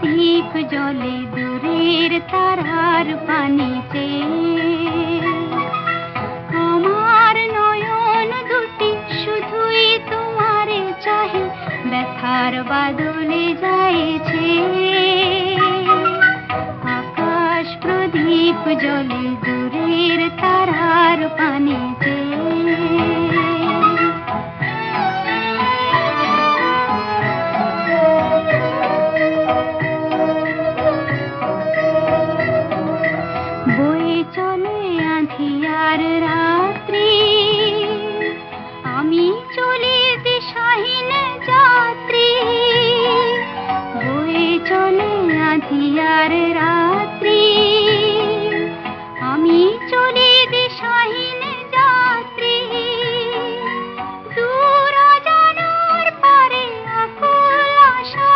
প্রদীপ জলে দূরের তারার পানিতে আমার নয়ন দুটি শুধুই তোমারে চাহে, ব্যথার বাদলে যাইছে আকাশ প্রদীপ জলে দূরের তারার পানিতে অন্ধিয়ার রাত্রি আমি চলে দিশাহীন যাত্রী। বয়ে চলে আধিয়ার রাত্রি আমি চলে দিশাহীন